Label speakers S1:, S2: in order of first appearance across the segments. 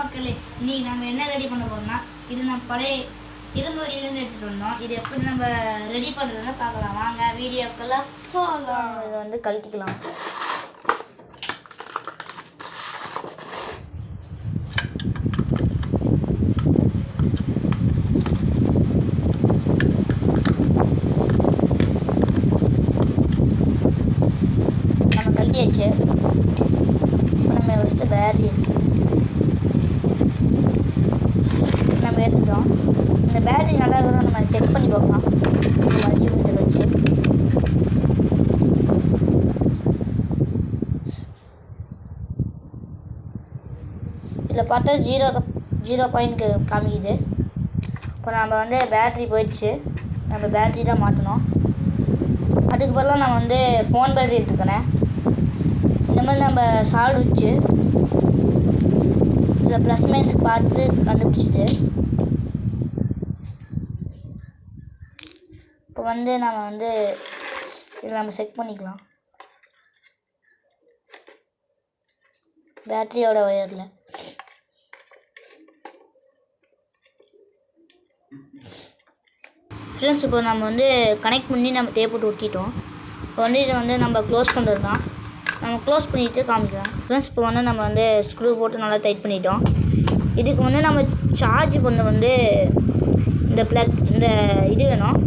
S1: மக்களே இன்னைக்கு நம்ம என்ன ரெடி பண்ண போறோம்னா இது நம்ம பழைய இரும்பு வழியிலேருந்து எடுத்துகிட்டு வந்தோம். இது எப்படி நம்ம ரெடி பண்ணுறதுன்னு பார்க்கலாம். வாங்க வீடியோக்கெல்லாம் போகலாம் இதை வந்து கழட்டிக்கலாம். நம்ம கழட்டியாச்சு. நம்ம ஃபஸ்ட்டு பேட்டரி நம்ம எடுத்துட்டோம் இந்த பேட்டரி நல்லா இருக்கிறோம் நம்ம செக் பண்ணி பார்க்கலாம் மல்டிமீட்டர் வச்சு இதில் பார்த்தா ஜீரோ ஜீரோ பாயிண்ட் காமிக்குது. இப்போ நம்ம வந்து பேட்ரி போயிடுச்சு. நம்ம பேட்ரி தான் மாற்றணும் அதுக்கு பதிலாக நான் வந்து ஃபோன் பேட்ரி எடுத்துக்கிறேன். இந்த மாதிரி நம்ம சால்ட் வச்சு இதில் ப்ளஸ் மைனஸ் பார்த்து கண்டுபிடிச்சிட்டு இப்போ வந்து நம்ம வந்து இதில் நம்ம செக் பண்ணிக்கலாம். பேட்டரியோட ஒயரில் ஃப்ரெண்ட்ஸ் இப்போ நம்ம வந்து கனெக்ட் பண்ணி நம்ம டேப் போட்டு ஒட்டிட்டோம். இப்போ வந்து இதை வந்து நம்ம க்ளோஸ் பண்ணுறது தான் நம்ம க்ளோஸ் பண்ணிவிட்டு காமிக்கலாம். ஃப்ரெண்ட்ஸ் இப்போ வந்து நம்ம வந்து ஸ்க்ரூ போட்டு நல்லா டைட் பண்ணிட்டோம். இதுக்கு வந்து நம்ம சார்ஜ் பண்ண வந்து இந்த ப்ளக் இந்த இது வேணும்.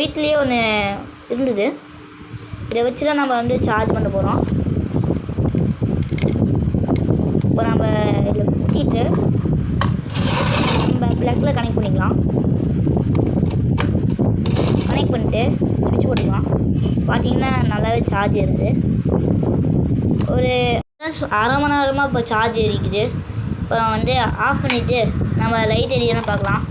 S1: வீட்லேயே ஒன்று இருந்தது. இதை வச்சு தான் நம்ம வந்து சார்ஜ் பண்ண போகிறோம் இப்போ நம்ம இதில் குத்திட்டு நம்ம ப்ளக்கில் கனெக்ட் பண்ணிக்கலாம். கனெக்ட் பண்ணிட்டு சுவிட்ச் போட்டுக்கலாம். பார்த்தீங்கன்னா நல்லாவே சார்ஜ் ஏறுது ஒரு அரை மணி நேரமாக இப்போ சார்ஜ் ஏறிக்குது. இப்போ வந்து ஆஃப் பண்ணிவிட்டு நம்ம லைட் எரியன்னு பார்க்கலாம்.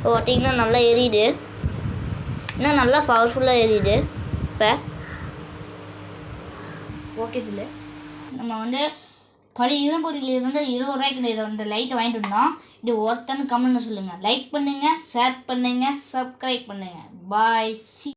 S1: இப்போ பார்த்தீங்கன்னா நல்லா எரியுது. இன்னும் நல்லா பவர்ஃபுல்லாக எரியுது. இப்போ. ஓகே சொல்லு. நம்ம வந்து பழைய இரும்பொடியில் இருபது ரூபாய்க்கு இதை இந்த லைட்டை வாங்கிட்டு வந்தோம். இது ஒருத்தன்னு கமெண்ட் சொல்லுங்கள் லைக் பண்ணுங்கள் ஷேர் பண்ணுங்கள் சப்ஸ்கிரைப் பண்ணுங்கள் பாய் சி